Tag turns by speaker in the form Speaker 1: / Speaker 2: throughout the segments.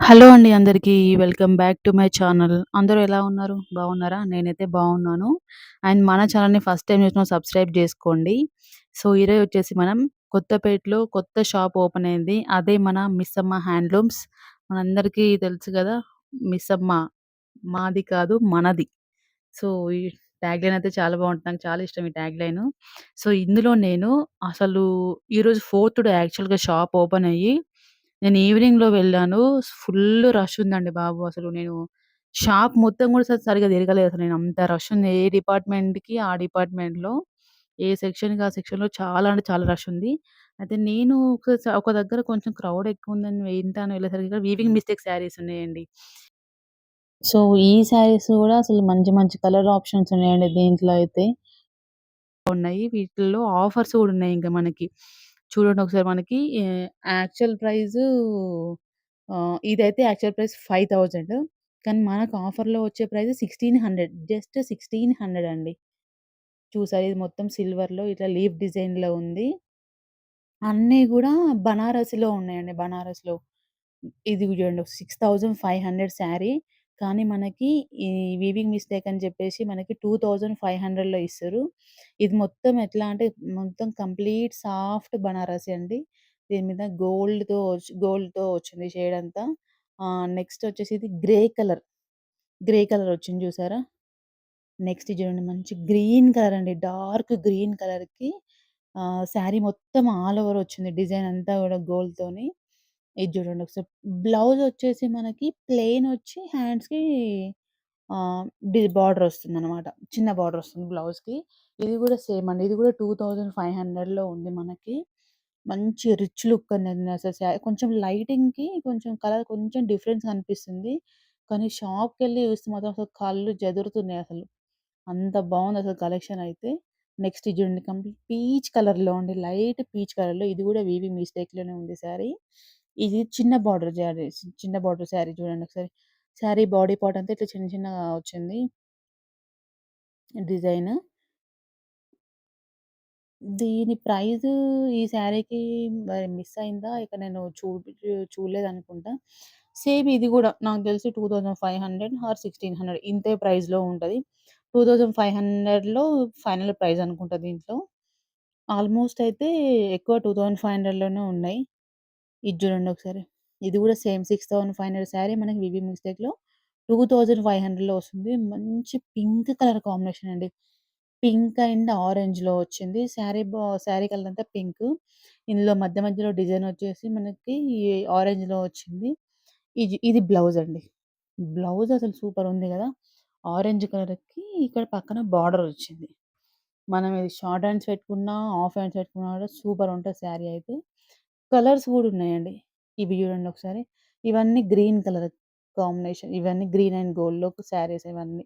Speaker 1: Hello అండి అందరికీ. Welcome back to my channel. అందరూ ఎలా ఉన్నారు? బాగున్నారా? నేనైతే బాగున్నాను. అండ్ మన ఛానల్‌ని ఫస్ట్ టైం చూసిన సబ్స్క్రైబ్ చేసుకోండి సో, ఈరోజు వచ్చేసి మనం కొత్తపేటలో కొత్త షాప్ ఓపెన్ అయింది. అదే మన మిస్సమ్మ హ్యాండ్లూమ్స్. మనందరికీ తెలుసు కదా మిస్సమ్మ మాది కాదు మనది. సో, ఈ ట్యాగ్ లైన్ అయితే చాలా బాగుంటుంది నాకు చాలా ఇష్టం ఈ ట్యాగ్‌లైను. సో, ఇందులో నేను అసలు ఈరోజు ఫోర్త్ డే యాక్చువల్‌గా షాప్ ఓపెన్ అయ్యి నేను ఈవినింగ్‌లో వెళ్ళాను. ఫుల్ రష్ ఉందండి బాబు. అసలు నేను షాప్ మొత్తం కూడా స సరిగ్గా తిరగలేదు అసలు నేను. అంత రష్ ఉంది. ఏ డిపార్ట్‌మెంట్‌కి ఆ డిపార్ట్‌మెంట్‌లో, ఏ సెక్షన్‌కి ఆ సెక్షన్‌లో చాలా అంటే చాలా రష్ ఉంది. అయితే నేను ఒక స ఒక దగ్గర కొంచెం క్రౌడ్ ఎక్కువుందని ఉందని అని వెళ్ళేసరికి వీవింగ్ మిస్టేక్ శారీస్ ఉన్నాయండి. సో, ఈ శారీస్ కూడా అసలు మంచి మంచి కలర్ ఆప్షన్స్ ఉన్నాయండి దీంట్లో అయితే. ఉన్నాయి. వీటిల్లో ఆఫర్స్ కూడా ఉన్నాయి ఇంకా మనకి. చూడండి ఒకసారి మనకి యాక్చువల్ ప్రైసు ఆహ్, ఇదైతే యాక్చువల్ ప్రైస్ 5000 కానీ మనకు ఆఫర్‌లో వచ్చే ప్రైస్ 1600 జస్ట్ 1600 అండి. చూసారా ఇది మొత్తం సిల్వర్‌లో ఇట్లా లీఫ్ డిజైన్‌లో ఉంది. అన్నీ గూడా బనారస్‌లో ఉన్నాయండి. బనారస్‌లో. ఇది చూడండి 6500 శారీ. కానీ మనకి ఈ వీవింగ్ మిస్టేక్ అని చెప్పేసి మనకి 2500లో ఇస్తారు. ఇది మొత్తం ఎట్లా అంటే మొత్తం కంప్లీట్ సాఫ్ట్ బనారసి అండి. దీని మీద గోల్డ్‌తో గోల్డ్‌తో వచ్చింది షేడ్ అంతా. నెక్స్ట్ వచ్చేసి ఇది గ్రే కలర్. గ్రే కలర్ వచ్చింది చూసారా? నెక్స్ట్ చూడండి మంచి గ్రీన్ కలర్ అండి. డార్క్ గ్రీన్ కలర్‌కి శారీ మొత్తం ఆల్ ఓవర్ వచ్చింది. డిజైన్ అంతా కూడా గోల్డ్‌తోని. ఇది చూడండి ఒకసారి. బ్లౌజ్ వచ్చేసి మనకి ప్లెయిన్ వచ్చి హ్యాండ్స్‌కి ఆహ్, డి బార్డర్ చిన్న బార్డర్ వస్తుంది బ్లౌజ్‌కి. ఇది గూడా సేమ్ అండి. ఇది గూడా 2500లో ఉంది మనకి. మంచి రిచ్ లుక్ అనేది అసలు శా కొంచెం లైటింగ్‌కి కొంచెం కలర్ కొంచెం డిఫరెన్స్ కనిపిస్తుంది. కానీ షాప్‌కెళ్ళి చూస్తే మాత్రం అసలు కళ్ళు జదురుతున్నాయి అసలు. అంత బావుందసలు కలెక్షన్ అయితే. నెక్స్ట్ ఇది చూడండి కంప్లీట్ పీచ్ కలర్‌లో అండి. లైట్ పీచ్ కలర్‌లో ఇది గూడా వీవీ మిస్టేక్‌లోనే ఉంది సారీ ఇది చిన్న బార్డర్ శారీ చిన్న బార్డర్ శారీ చూడండి ఒకసారి. శారీ బాడీ పార్ట్ అంతా ఇట్లా చిన్న చిన్నగా వచ్చింది. డిజైన్. దీని ప్రైస్ ఈ శారీకి మరి మిస్ అయిందా? ఇక నేను చూ చూడలేదు అనుకుంటా సేమ్ ఇది కూడా నాకు తెలిసి 2500 ఆర్ 1600 ఇంతే ప్రైస్‌లో ఉంటది. 2500లో ఫైనల్ ప్రైస్ అనుకుంటా దీంట్లో. ఆల్మోస్ట్ అయితే ఎక్కువ 2500లోనే ఉన్నాయి. ఇది చూడండి ఒకసారి. ఇది కూడా సేమ్ 6500 శారీ మనకి వివి మిస్టేక్‌లో 2500లో వస్తుంది. మంచి పింక్ కలర్ కాంబినేషన్ అండి. పింక్ అండ్ ఆరెంజ్‌లో వచ్చింది. శారీ శారీ కలర్ అంతా పింక్. ఇందులో మధ్య మధ్యలో డిజైన్ వచ్చేసి మనకి ఆరెంజ్‌లో వచ్చింది. ఇది ఇది బ్లౌజ్ అండి. బ్లౌజ్ అసలు సూపర్ ఉంది కదా ఆరెంజ్ కలర్‌కి ఇక్కడ పక్కన బార్డర్ వచ్చింది. మనం ఇది షార్ట్ హ్యాండ్స్ పెట్టుకున్నా, హాఫ్ హ్యాండ్స్ పెట్టుకున్నా కూడా సూపర్ ఉంటుంది శారీ అయితే. కలర్స్ కూడా ఉన్నాయండి. ఇవి చూడండి ఒకసారి. ఇవన్నీ గ్రీన్ కలర్ కాంబినేషన్. ఇవన్నీ గ్రీన్ అండ్ గోల్డ్‌లో శారీస్ ఇవన్నీ.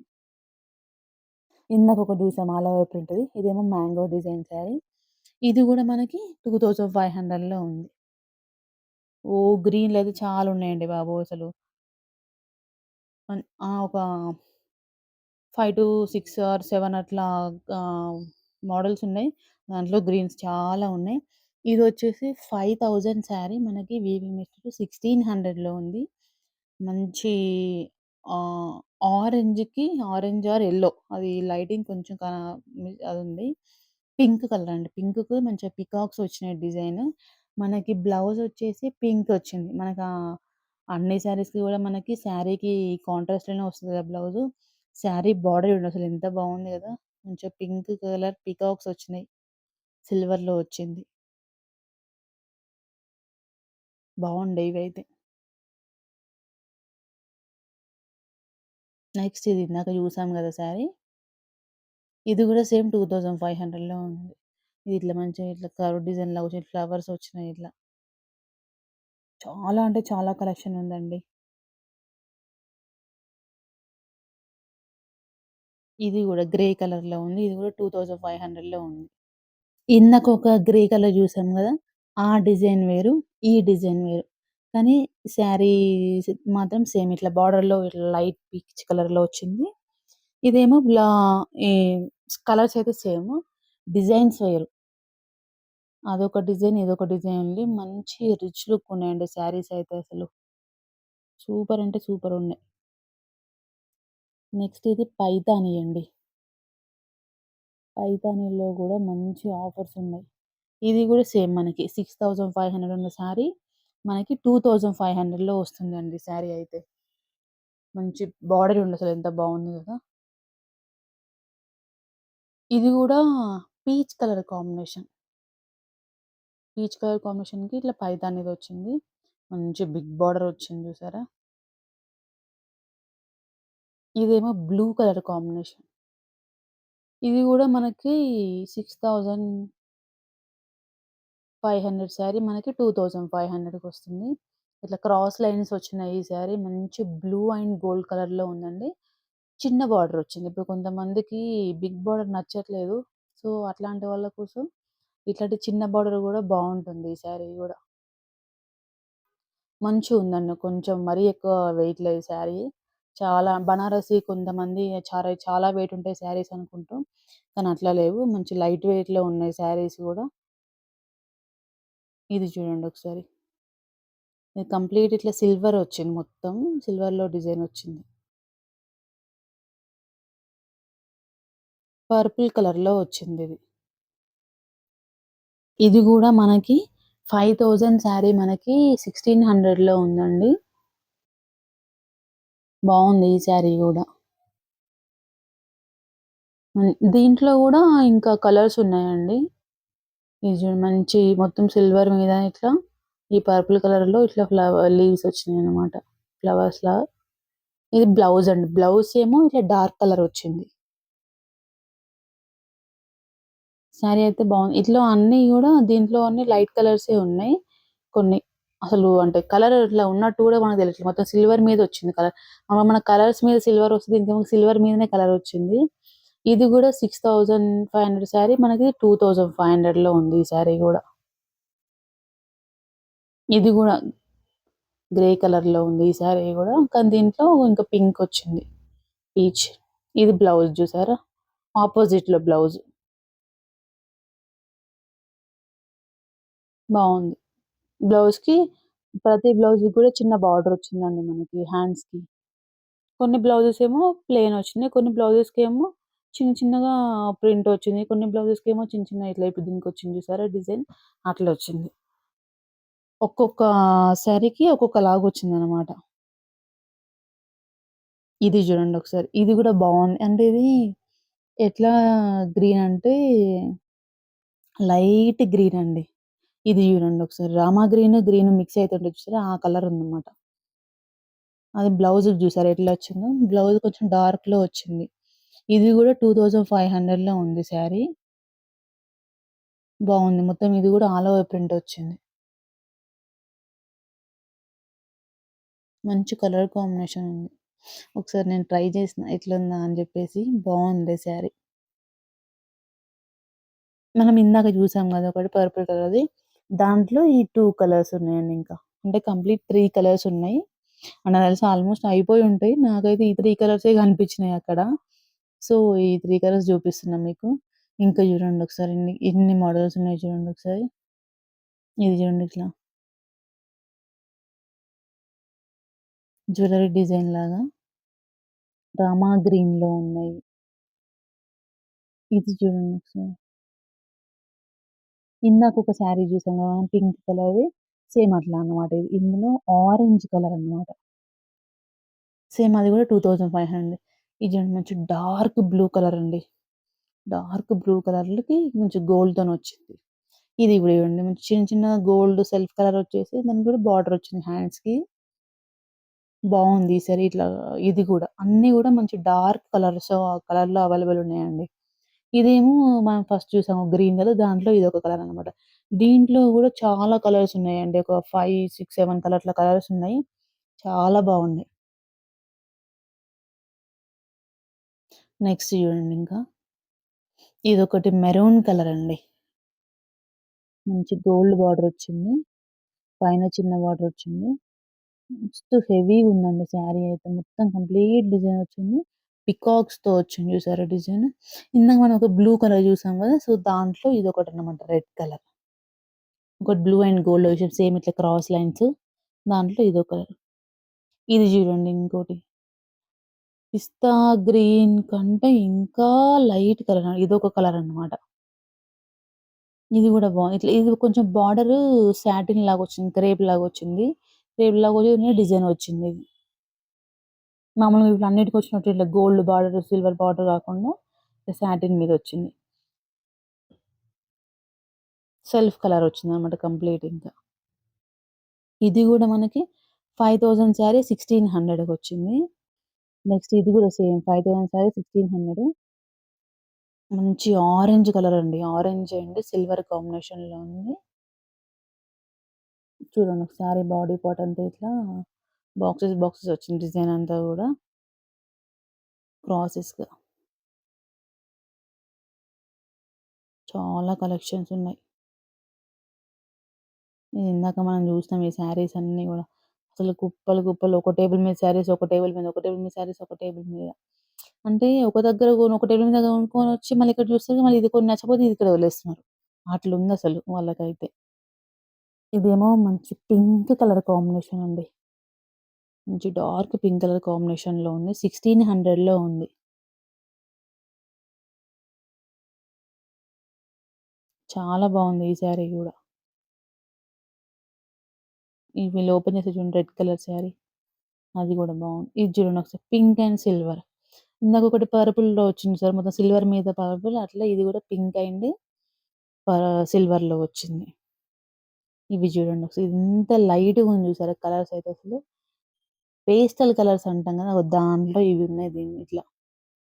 Speaker 1: ఇందాకొకటి చూసాం ఆల్ ఓవర్ ప్రింట్‌ది. ఇదేమో మ్యాంగో డిజైన్ శారీ. ఇది గూడా మనకి 2500లో ఉంది. ఓహ్! గ్రీన్‌లో అయితే చాలా ఉన్నాయండి బాబు అసలు. అన్ ఆ! ఒక 5-6 ఆర్ 7 అట్లా ఆహ్, మోడల్స్ ఉన్నాయి. దాంట్లో గ్రీన్స్ చాలా ఉన్నాయి. ఇది వచ్చేసి ఫైవ్ థౌజండ్ శారీ మనకి వీవింగ్ మిస్టర్ సిక్స్టీన్ హండ్రెడ్లో ఉంది. మంచి ఆరెంజ్‌కి ఆరెంజ్ ఆర్ ఎల్లో అది లైటింగ్ కొంచెం అది ఉంది పింక్ కలర్ అండి. పింక్‌కి మంచిగా పికాక్స్ వచ్చినాయి డిజైన్. మనకి బ్లౌజ్ వచ్చేసి పింక్ వచ్చింది. మనకు అన్ని శారీస్‌కి కూడా మనకి శారీకి కాంట్రాస్ట్‌లోనే వస్తుంది కదా బ్లౌజ్ శారీ బార్డర్ చూడండి అసలు ఎంత బాగుంది కదా మంచిగా పింక్ కలర్ పీకాక్స్ వచ్చినాయి. సిల్వర్‌లో వచ్చింది. బావుండే ఇవైతే. నెక్స్ట్ ఇది ఇందాక చూసాం గదా శారీ. ఇది గూడా సేమ్ 2500లో ఉంది. ఇది ఇట్లా మంచిగా ఇట్లా కర్వ్ డిజైన్‌లా వచ్చి ఫ్లవర్స్ వచ్చినాయి ఇట్లా. చాలా అంటే చాలా కలెక్షన్ ఉందండి. ఇది గూడా గ్రే కలర్‌లో ఉంది. ఇది గూడా 2500లో ఉంది. ఇందాకొక గ్రే కలర్ చూసాం గదా! ఆ డిజైన్ వేరు. ఈ డిజైన్ వేరు. కానీ శారీ మాత్రం సేమ్ ఇట్లా బార్డర్‌లో ఇట్లా లైట్ పీచ్ కలర్‌లో వచ్చింది. ఇదేమో బ్లా ఈ కలర్స్ అయితే సేమ్ డిజైన్స్ వేరు. అదొక డిజైన్, ఇదొక డిజైన్ ఉంది మంచి రిచ్ లుక్ ఉన్నాయండి శారీస్ అయితే అసలు. సూపర్ అంటే సూపర్ ఉన్నాయి నెక్స్ట్ ఇది పైతాని అండి పైతానీలో కూడా మంచి ఆఫర్స్ ఉన్నాయి ఇది కూడా సేమ్ మనకి. సిక్స్ థౌజండ్ ఫైవ్ హండ్రెడ్ ఉన్న శారీ మనకి టూ థౌజండ్ ఫైవ్ హండ్రెడ్లో వస్తుందండి శారీ అయితే. మంచి బార్డర్ ఉంది అసలు ఎంత బాగుంది కదా. ఇది కూడా peach colour combination. Peach colour కాంబినేషన్కి ఇట్లా పైతాన్ ఇది వచ్చింది. మంచి బిగ్ బార్డర్ వచ్చింది చూసారా. ఇదేమో బ్లూ కలర్ కాంబినేషన్. ఇది కూడా మనకి six thousand five hundred sari మనకి టూ థౌజండ్ ఫైవ్ హండ్రెడ్కి వస్తుంది. ఇట్లా క్రాస్ లైన్స్ వచ్చినాయి ఈ శారీ. మంచి బ్లూ అండ్ గోల్డ్ కలర్లో ఉందండి. చిన్న బార్డర్ వచ్చింది. ఇప్పుడు కొంతమందికి బిగ్ బార్డర్ నచ్చట్లేదు. సో అట్లాంటి వాళ్ళ కోసం ఇట్లాంటి చిన్న బార్డర్ కూడా బాగుంటుంది ఈ శారీ కూడా. మంచిగా ఉందండి. కొంచెం మరీ ఎక్కువ వెయిట్ లేదు శారీ. చాలా బనారసి కొంతమంది చాలా చాలా వెయిట్ ఉంటాయి శారీస్ అనుకుంటాం. కానీ అట్లా లేవు. మంచి లైట్ వెయిట్లో ఉన్నాయి శారీస్ కూడా. ఇది చూడండి ఒకసారి. ఇది కంప్లీట్ ఇట్లా సిల్వర్ వచ్చింది మొత్తం. సిల్వర్లో డిజైన్ వచ్చింది. పర్పుల్ కలర్లో వచ్చింది ఇది. ఇది కూడా మనకి ఫైవ్ థౌజండ్ శారీ మనకి సిక్స్టీన్ హండ్రెడ్లో ఉందండి. బాగుంది ఈ శారీ కూడా. దీంట్లో కూడా ఇంకా కలర్స్ ఉన్నాయండి. ఇది మంచి మొత్తం సిల్వర్ మీద ఇట్లా ఈ పర్పుల్ కలర్లో ఇట్లా ఫ్లవర్ లీవ్స్ వచ్చినాయి అనమాట ఫ్లవర్స్ లా. ఇది బ్లౌజ్ అండి. బ్లౌజ్ ఏమో ఇట్లా డార్క్ కలర్ వచ్చింది. శారీ అయితే బాగుంది ఇట్లా అన్ని కూడా దీంట్లో అన్ని లైట్ కలర్స్ ఉన్నాయి. కొన్ని అసలు అంటే కలర్ ఇట్లా ఉన్నట్టు కూడా మనకు తెలియట్లేదు. మొత్తం సిల్వర్ మీద వచ్చింది కలర్. మన కలర్స్ మీద సిల్వర్ వస్తుంది ఇంకేమో సిల్వర్ మీదనే కలర్ వచ్చింది. ఇది కూడా six thousand five hundred sari మనకి టూ థౌజండ్ ఫైవ్ హండ్రెడ్లో ఉంది ఈ శారీ కూడా. ఇది కూడా గ్రే కలర్లో ఉంది ఈ శారీ కూడా. కానీ దీంట్లో ఇంకా పింక్ వచ్చింది. పీచ్ ఇది బ్లౌజ్ చూసారా? ఆపోజిట్లో బ్లౌజ్ బాగుంది. బ్లౌజ్కి ప్రతి బ్లౌజ్ కూడా చిన్న బార్డర్ వచ్చిందండి మనకి హ్యాండ్స్కి. కొన్ని బ్లౌజెస్ ఏమో ప్లెయిన్ వచ్చినాయి కొన్ని బ్లౌజెస్కి ఏమో చిన్న చిన్నగా ప్రింట్ వచ్చింది. కొన్ని బ్లౌజెస్కి ఏమో చిన్న చిన్న ఇట్లా ఇప్పుడు దీనికి వచ్చింది చూసారా డిజైన్? అట్లా వచ్చింది. ఒక్కొక్క శారీకి ఒక్కొక్క లాగా వచ్చింది అనమాట ఇది చూడండి ఒకసారి. ఇది కూడా బాగుంది. అంటే ఇది ఎట్లా గ్రీన్ అంటే లైట్ గ్రీన్ అండి. ఇది చూడండి ఒకసారి. రామా గ్రీన్ గ్రీన్ మిక్స్ అవుతుంటే చూసారా? ఆ కలర్ ఉందన్నమాట. అది బ్లౌజ్ చూసారా ఎట్లా వచ్చిందో? బ్లౌజ్ కొంచెం డార్క్లో వచ్చింది. ఇది కూడా టూ థౌజండ్ ఫైవ్ హండ్రెడ్లో ఉంది శారీ. బాగుంది. మొత్తం ఇది కూడా ఆల్ ఓవర్ ప్రింట్ వచ్చింది. మంచి కలర్ కాంబినేషన్ ఉంది. ఒకసారి నేను ట్రై చేసిన ఎట్లుందా అని చెప్పేసి బాగుంది శారీ. మనం ఇందాక చూసాం కదా ఒకటి పర్పుల్ కలర్ది దాంట్లో ఈ టూ కలర్స్ ఉన్నాయండి ఇంకా. అంటే కంప్లీట్ త్రీ కలర్స్ ఉన్నాయి. అండ్ తెలిసి ఆల్మోస్ట్ అయిపోయి ఉంటాయి. నాకైతే ఈ త్రీ కలర్సే కనిపించినాయి అక్కడ. సో ఈ త్రీ కలర్స్ చూపిస్తున్నా మీకు. ఇంకా చూడండి ఒకసారి ఎన్ని ఇన్ని మోడల్స్ ఉన్నాయి చూడండి ఒకసారి. ఇది చూడండి ఇట్లా. జ్యువెలరీ డిజైన్ లాగా. రామా గ్రీన్లో ఉన్నాయి. ఇది చూడండి ఒకసారి. ఇందాక ఒక శారీ చూసాం కదా పింక్ కలర్ సేమ్ అట్లా అనమాట ఇది. ఇందులో ఆరెంజ్ కలర్ అనమాట సేమ్ అది కూడా టూ థౌజండ్ ఫైవ్ హండ్రెడ్. ఇది మంచి డార్క్ బ్లూ కలర్ అండి డార్క్ బ్లూ కలర్‌లకి మంచి గోల్డ్తో వచ్చింది. ఇది కూడా ఇవ్వండి మంచి చిన్న చిన్న గోల్డ్ సెల్ఫ్ కలర్ వచ్చేసి దానికి కూడా బార్డర్ వచ్చింది హ్యాండ్స్‌కి. బాగుంది సరే ఇట్లా ఇది కూడా అన్నీ కూడా మంచి డార్క్ కలర్స్ కలర్‌లో అవైలబుల్ ఉన్నాయండి. ఇదేమో మనం ఫస్ట్ చూసాము గ్రీన్ కలర్ దాంట్లో ఇది ఒక కలర్ అనమాట. దీంట్లో కూడా చాలా కలర్స్ ఉన్నాయండి. ఒక ఫైవ్ సిక్స్ సెవెన్ కలర్ల కలర్స్ ఉన్నాయి. చాలా బాగున్నాయి. నెక్స్ట్ చూడండి ఇంకా. ఇదొకటి మెరూన్ కలర్ అండి. మంచి గోల్డ్ బార్డర్ వచ్చింది. పైన చిన్న బార్డర్ వచ్చింది. మస్తు హెవీ ఉందండి శారీ అయితే మొత్తం కంప్లీట్ డిజైన్ వచ్చింది. పికాక్స్‌తో వచ్చింది చూసారా డిజైన్. ఇందాక మనం ఒక బ్లూ కలర్ చూసాం కదా! సో, దాంట్లో ఇది ఒకటి అన్నమాట రెడ్ కలర్. ఒకటి బ్లూ అండ్ గోల్డ్ వచ్చి సేమ్ ఇట్లా క్రాస్ లైన్స్ దాంట్లో ఇదొక ఇది చూడండి ఇంకోటి. పిస్తా గ్రీన్ కంటే ఇంకా లైట్ కలర్ ఇదొక కలర్ అన్నమాట. ఇది కూడా బాగుంది ఇట్లా ఇది కొంచెం బార్డర్ సాటిన్ లాగొచ్చింది. క్రేప్ లాగా వచ్చింది క్రేప్ లాగా వచ్చి డిజైన్ వచ్చిందిది. మామూలుగా ఇప్పుడు అన్నిటికొచ్చినట్టు ఇట్లా గోల్డ్ బార్డర్, సిల్వర్ బార్డర్ కాకుండా సాటిన్ మీదొచ్చింది. సెల్ఫ్ కలర్ వచ్చిందనమాట కంప్లీట్ ఇంకా. ఇది కూడా మనకి 5000 శారీ 1600కొచ్చింది. నెక్స్ట్ ఇది కూడా same five thousand sari sixteen hundred మంచి ఆరెంజ్ కలర్ అండి. ఆరెంజ్ అండ్ సిల్వర్ కాంబినేషన్‌లో ఉంది. చూడండి ఒక బాడీ పార్ట్ అంతా ఇట్లా బాక్సెస్, బాక్సెస్ వచ్చింది డిజైన్ అంతా కూడా క్రాసెస్‌గా. చాలా కలెక్షన్స్ ఉన్నాయి. ఇందాక మనం చూస్తాం ఈ శారీస్ అన్నీ కూడా అసలు కుప్పలు, కుప్పలు ఒక టేబుల్ మీద శారీస్, ఒక టేబుల్ మీద, ఒక టేబుల్ మీద శారీస్, ఒక టేబుల్ మీద. అంటే ఒక దగ్గర ఒక టేబుల్ మీద కొనుక్కొని వచ్చి మళ్ళీ ఇక్కడ చూస్తే మళ్ళీ ఇది కొన్ని నచ్చకపోతే ఇది ఇక్కడ వదిలేస్తున్నారు. అట్లా ఉంది అసలు వాళ్ళకైతే. ఇదేమో మంచి పింక్ కలర్ కాంబినేషన్ అండి. మంచి డార్క్ పింక్ కలర్ కాంబినేషన్‌లో ఉంది. 1600లో ఉంది. చాలా బాగుంది ఈ శారీ కూడా ఈ వీళ్ళు ఓపెన్ చేసి చూడండి రెడ్ కలర్ శారీ. అది కూడా బాగుంది ఇది చూడండి ఒకసారి పింక్ అండ్ సిల్వర్. ఇందాక ఒకటి పర్పుల్‌లో వచ్చింది సార్ మొత్తం సిల్వర్ మీద పర్పుల్ అట్లా ఇది కూడా పింక్ అండ్ ప సిల్వర్‌లో వచ్చింది. ఇవి చూడండి ఒకసారి ఎంత లైట్‌గా ఉంది చూసారా కలర్స్ అయితే అసలు. పేస్టల్ కలర్స్ అంటాం కదా దాంట్లో ఇవి ఉన్నాయి దీన్ని ఇట్లా.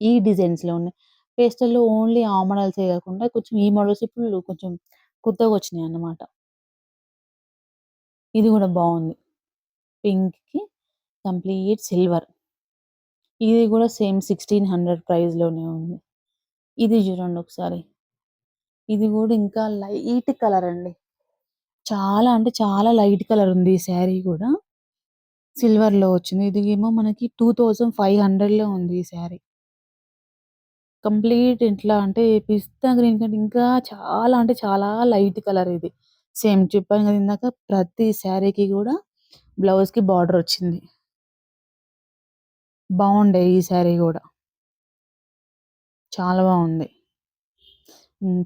Speaker 1: ఈ డిజైన్స్‌లో ఉన్నాయి. పేస్టల్‌లో ఓన్లీ ఆ మోడల్సే కాకుండా కొంచెం ఈ మోడల్స్ ఇప్పుడు కొంచెం అన్నమాట ఇది కూడా బాగుంది పింక్‌కి కంప్లీట్ సిల్వర్. ఇది కూడా సేమ్ 1600 ప్రైస్‌లోనే ఉంది. ఇది చూడండి ఒకసారి. ఇది కూడా ఇంకా లైట్ కలర్ అండి. చాలా అంటే చాలా లైట్ కలర్ ఉంది ఈ శారీ కూడా సిల్వర్‌లో వచ్చింది. ఇది ఏమో మనకి 2500లో ఉంది ఈ శారీ. కంప్లీట్ ఎట్లా అంటే పిస్తా గ్రీన్ కంటే ఇంకా చాలా అంటే చాలా లైట్ కలర్ ఇది. సేమ్ చెప్పాను కదా ఇందాక ప్రతి శారీకి కూడా బ్లౌజ్‌కి బార్డర్ వచ్చింది. బాగుండే ఈ శారీ కూడా చాలా బాగుంది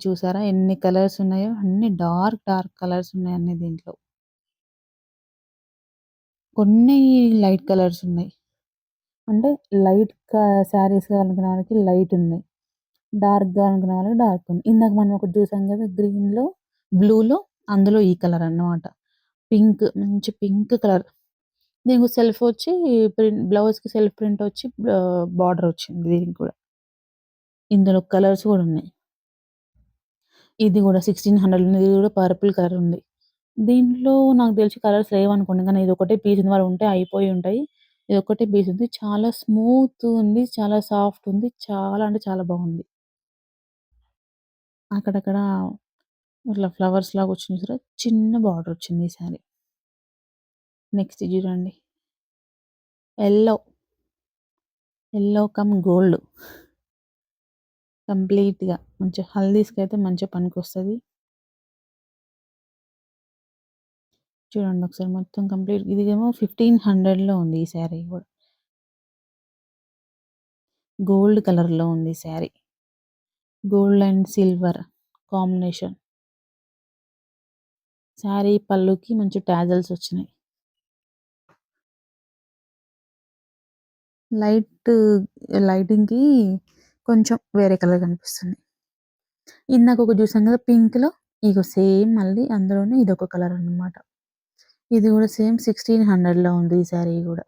Speaker 1: చూసారా ఎన్ని కలర్స్ ఉన్నాయో అన్ని డార్క్, డార్క్ కలర్స్ ఉన్నాయి అన్ని దీంట్లో. కొన్ని లైట్ కలర్స్ ఉన్నాయి. అంటే లైట్ క శారీస్ అనుకునే వాళ్ళకి లైట్ ఉన్నాయి. డార్క్‌గా అనుకునే వాళ్ళకి డార్క్ ఉంది. ఇందాక మనం ఒకటి చూసాం కదా గ్రీన్‌లో, బ్లూలో అందులో ఈ కలర్ అన్నమాట. పింక్ మంచి పింక్ కలర్. దీనికి సెల్ఫ్ వచ్చి ప్రింట్ బ్లౌజ్‌కి సెల్ఫ్ ప్రింట్ వచ్చి బార్డర్ వచ్చింది దీనికి కూడా ఇందులో కలర్స్ కూడా ఉన్నాయి. ఇది కూడా సిక్స్టీన్ హండ్రెడ్ ఉంది. ఇది కూడా పర్పుల్ కలర్ ఉంది. దీంట్లో నాకు తెలిసి కలర్స్ లేవనుకోండి. కానీ ఇది ఒకటే పీస్ ఉంది. వాళ్ళు ఉంటే అయిపోయి ఉంటాయి. ఇది ఒకటే పీస్ ఉంది. చాలా స్మూత్ ఉంది. చాలా సాఫ్ట్ ఉంది. చాలా అంటే చాలా బాగుంది అక్కడక్కడ ఇట్లా ఫ్లవర్స్ లాగా వచ్చింది చూసారా? చిన్న బార్డర్ వచ్చింది ఈ సారీ నెక్స్ట్ చూడండి. Yellow yellow come gold. కంప్లీట్‌గా మంచి హల్దీస్‌కైతే మంచిగా పనికొస్తది. చూడండి ఒకసారి మొత్తం కంప్లీట్ ఇదిగేమో ఫిఫ్టీన్ హండ్రెడ్లో ఉంది ఈ శారీ కూడా గోల్డ్ కలర్‌లో ఉంది ఈ sari. Gold and silver combination. Sari పళ్ళుకి మంచి టాజల్స్ వచ్చినాయి. లైట్ లైటింగ్‌కి కొంచెం వేరే కలర్ కనిపిస్తుంది. ఇందాక ఒకటి చూసాం కదా పింక్‌లో ఇగో సేమ్ మళ్ళీ అందులోనే ఇదొక కలర్ అన్నమాట. ఇది కూడా సేమ్ 1600లో ఉంది ఈ శారీ కూడా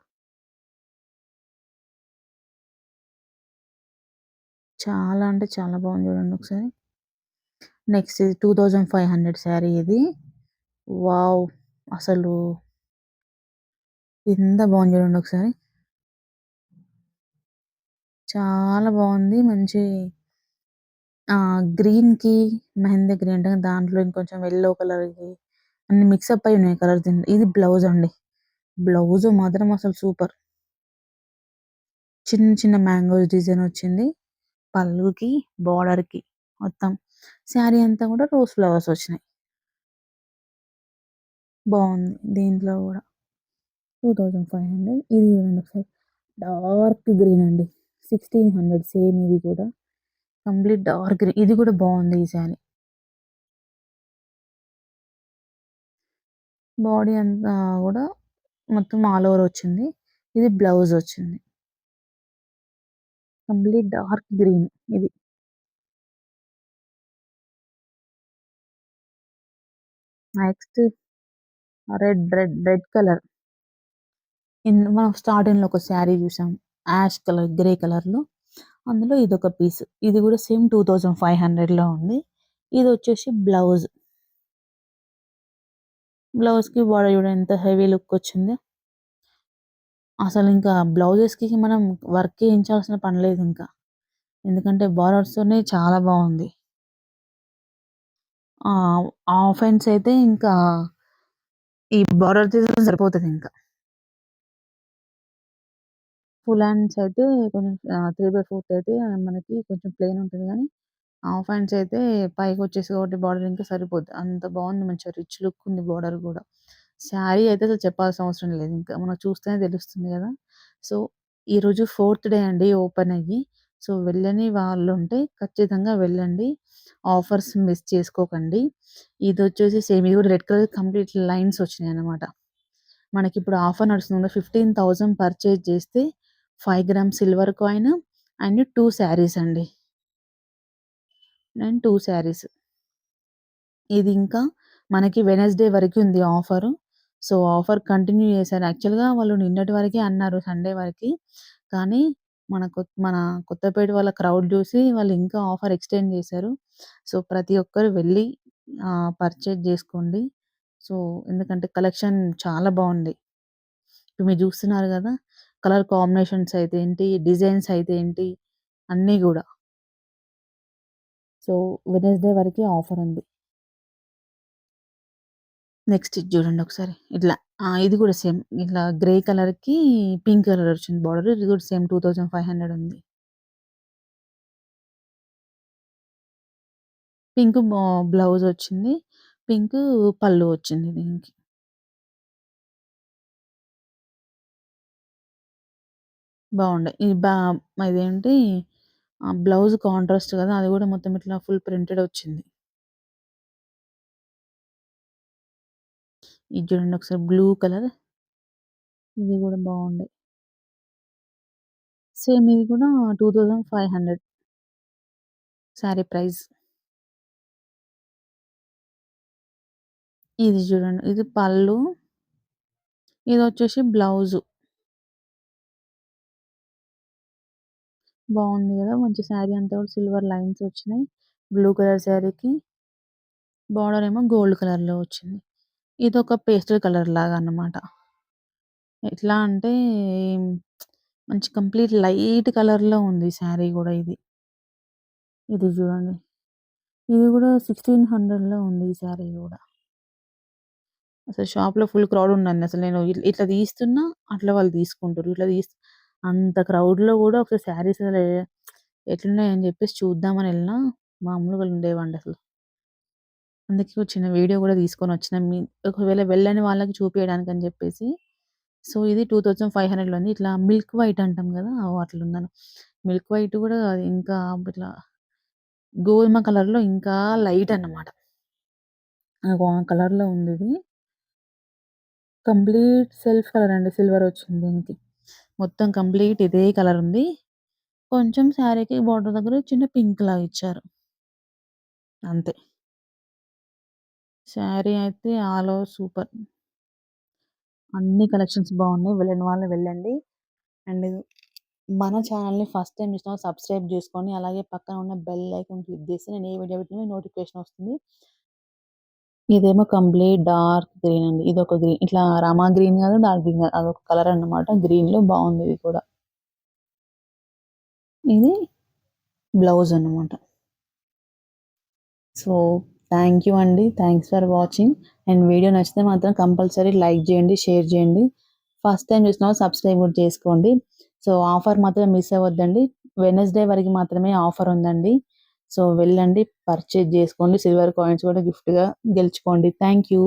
Speaker 1: చాలా అంటే చాలా బాగుంది చూడండి ఒకసారి. నెక్స్ట్ ఇది 2500 శారీ ఇది. వావ్! అసలు ఎంత బాగుంది చూడండి ఒకసారి. చాలా బావుంది. మంచి ఆహ్, గ్రీన్‌కి మెహందీ గ్రీన్ అంటే దాంట్లో ఇంకొంచెం యెల్లో కలర్‌కి అన్ని అప్ అయి ఉన్నాయి కలర్స్ దీంట్లో. ఇది బ్లౌజ్ అండి. బ్లౌజ్ మాత్రం అసలు సూపర్. చిన్న చిన్న మ్యాంగోస్ డిజైన్ వచ్చింది. పళ్ళుకి, బార్డర్‌కి మొత్తం. శారీ అంతా కూడా రోజ్ ఫ్లవర్స్ వచ్చినాయి. బాగుంది. దీంట్లో కూడా టూ థౌజండ్ ఫైవ్ హండ్రెడ్ ఇది చూడండి ఒకసారి. డార్క్ గ్రీన్ అండి. సిక్స్టీన్ హండ్రెడ్ సేమ్ ఇది కూడా. Complete dark green. ఇది కూడా బాగుంది ఈ శారీ. బాడీ అంతా కూడా మొత్తం ఆల్ ఓవర్ వచ్చింది. ఇది బ్లౌజ్ వచ్చింది. కంప్లీట్ డార్క్ గ్రీన్ ఇది. Next red red red colour. In మనం స్టార్టింగ్లో ఒక శారీ చూసాం. యాష్ కలర్ గ్రే కలర్లో. అందులో ఇది ఒక పీస్. ఇది కూడా సేమ్ టూ థౌజండ్ ఫైవ్ హండ్రెడ్లో ఉంది. ఇది వచ్చేసి బ్లౌజ్. బ్లౌజ్కి బాడీ చూడండి ఎంత హెవీ లుక్ వచ్చింది. అసలు ఇంకా బ్లౌజెస్కి మనం వర్క్ చేయించాల్సిన పని లేదు ఇంకా. ఎందుకంటే బార్డర్స్తోనే చాలా బాగుంది. ఆఫ్ అయితే ఇంకా ఈ బార్డర్ తీసిన సరిపోతుంది ఇంకా. ఫుల్ హ్యాండ్స్ అయితే కొంచెం త్రీ బై ఫోర్త్ అయితే మనకి కొంచెం ప్లెయిన్ ఉంటుంది కానీ హాఫ్ హ్యాండ్స్ అయితే పైకి వచ్చేసి కాబట్టి బార్డర్ ఇంకా సరిపోద్ది. అంత బాగుంది మంచిగా రిచ్ లుక్ ఉంది బార్డర్ కూడా. శారీ అయితే అసలు చెప్పాల్సిన అవసరం లేదు. ఇంకా మనం చూస్తేనే తెలుస్తుంది కదా. సో ఈరోజు ఫోర్త్ డే అండి ఓపెన్ అయ్యి. సో వెళ్ళని వాళ్ళు ఉంటే ఖచ్చితంగా వెళ్ళండి. ఆఫర్స్ మిస్ చేసుకోకండి. ఇది వచ్చేసి సేమ్ ఇది కూడా రెడ్ కలర్ కంప్లీట్ లైన్స్ వచ్చినాయి అనమాట మనకి ఇప్పుడు ఆఫర్ నడుస్తుంది? ఫిఫ్టీన్ థౌజండ్ పర్చేజ్ చేస్తే five gram silver coin and two saris అండి. And two saris. ఇది ఇంకా మనకి వెనస్డే వరకు ఉంది ఆఫర్. సో ఆఫర్ కంటిన్యూ చేశారు. యాక్చువల్గా వాళ్ళు నిన్నటి వరకే అన్నారు సండే వరకు. కానీ మన కొత్త మన కొత్తపేట వాళ్ళ క్రౌడ్ చూసి వాళ్ళు ఇంకా ఆఫర్ ఎక్స్టెండ్ చేశారు. సో ప్రతి ఒక్కరు వెళ్ళి పర్చేజ్ చేసుకోండి. సో ఎందుకంటే కలెక్షన్ చాలా బాగుంది. ఇప్పుడు మీరు చూస్తున్నారు కదా కలర్ కాంబినేషన్స్ అయితే ఏంటి డిజైన్స్ అయితే ఏంటి అన్నీ కూడా. సో వెనస్డే వరకే ఆఫర్ ఉంది. నెక్స్ట్ ఇది చూడండి ఒకసారి. ఇట్లా ఇది కూడా సేమ్. ఇట్లా గ్రే కలర్కి పింక్ కలర్ వచ్చింది బార్డర్ ఇది కూడా same two thousand five hundred ఉంది. పింక్ బ్లౌజ్ వచ్చింది. పింక్ పళ్ళు వచ్చింది దీనికి. బాగుండే. ఇది బా ఇదేంటి బ్లౌజ్ కాంట్రాస్ట్ కదా అది కూడా మొత్తం ఇట్లా ఫుల్ ప్రింటెడ్ వచ్చింది. ఇది చూడండి ఒకసారి బ్లూ కలర్. ఇది కూడా బాగుంది. సేమ్ ఇది కూడా two thousand five hundred. Sari price. ఇది చూడండి ఇది పళ్ళు. ఇది వచ్చేసి బ్లౌజు. బాగుంది కదా మంచి శారీ అంతా కూడా సిల్వర్ లైన్స్ వచ్చినాయి. బ్లూ కలర్ శారీకి. బార్డర్ ఏమో గోల్డ్ కలర్లో వచ్చింది. ఇది ఒక పేస్టల్ కలర్ లాగా అన్నమాట ఎట్లా అంటే మంచి కంప్లీట్ లైట్ కలర్లో ఉంది శారీ కూడా ఇది. ఇది చూడండి. ఇది కూడా సిక్స్టీన్ హండ్రెడ్లో ఉంది ఈ శారీ కూడా. అసలు షాప్లో ఫుల్ క్రౌడ్ ఉందండి. అసలు నేను ఇట్లా తీస్తున్నా అట్లా వాళ్ళు తీసుకుంటారు ఇట్లా తీస్ అంత క్రౌడ్‌లో కూడా ఒకసారి శారీస్ అసలు ఎట్లున్నాయని చెప్పేసి చూద్దామని వెళ్ళిన మామూలుగా ఉండేవండి అసలు. అందుకే ఒక చిన్న వీడియో కూడా తీసుకొని వచ్చిన మీ ఒకవేళ వెళ్ళని వాళ్ళకి చూపించడానికి అని చెప్పేసి. సో, ఇది టూ థౌసండ్ ఫైవ్ హండ్రెడ్‌లో ఉంది. ఇట్లా మిల్క్ వైట్ అంటాం కదా! అట్లా ఉన్నాను మిల్క్ వైట్ కూడా ఇంకా ఇట్లా గోధుమ కలర్‌లో ఇంకా లైట్ అన్నమాట. ఆ కలర్‌లో ఉంది ఇది. కంప్లీట్ సెల్ఫ్ కలర్ అండి. సిల్వర్ వచ్చింది దీనికి. మొత్తం కంప్లీట్ ఇదే కలర్ ఉంది. కొంచెం శారీకి బార్డర్ దగ్గర చిన్న పింక్ లాగా ఇచ్చారు. అంతే. శారీ అయితే ఆల్ ఓవర్ సూపర్. అన్ని కలెక్షన్స్ బాగున్నాయి. వెళ్ళిన వాళ్ళు వెళ్ళండి. అండ్ మన ఛానల్‌ని ఫస్ట్ టైం చూసిన సబ్స్క్రైబ్ చేసుకొని, అలాగే పక్కన ఉన్న బెల్ ఐకాన్ క్లిక్ చేస్తే నేను ఏ వీడియో పెట్టినా నోటిఫికేషన్ వస్తుంది. ఇదేమో కంప్లీట్ డార్క్ గ్రీన్ అండి. ఇది ఒక గ్రీన్. ఇట్లా రామా గ్రీన్ కాదు, డార్క్ గ్రీన్ కాదు. అదొక కలర్ అన్నమాట. గ్రీన్‌లో బాగుంది ఇది కూడా. ఇది బ్లౌజ్ అన్నమాట. సో, థ్యాంక్ యూ అండి. Thanks for watching. And video నచ్చితే మాత్రం కంపల్సరీ లైక్ చేయండి, షేర్ చేయండి. ఫస్ట్ టైం చూసిన సబ్స్క్రైబ్ కూడా చేసుకోండి. సో, ఆఫర్ మాత్రం మిస్ అవ్వద్దండి. వెనస్డే వరకు మాత్రమే ఆఫర్ ఉందండి. సో, వెళ్ళండి పర్చేజ్ చేసుకోండి. సిల్వర్ కాయిన్స్ కూడా గిఫ్ట్‌గా గెలుచుకోండి. Thank you.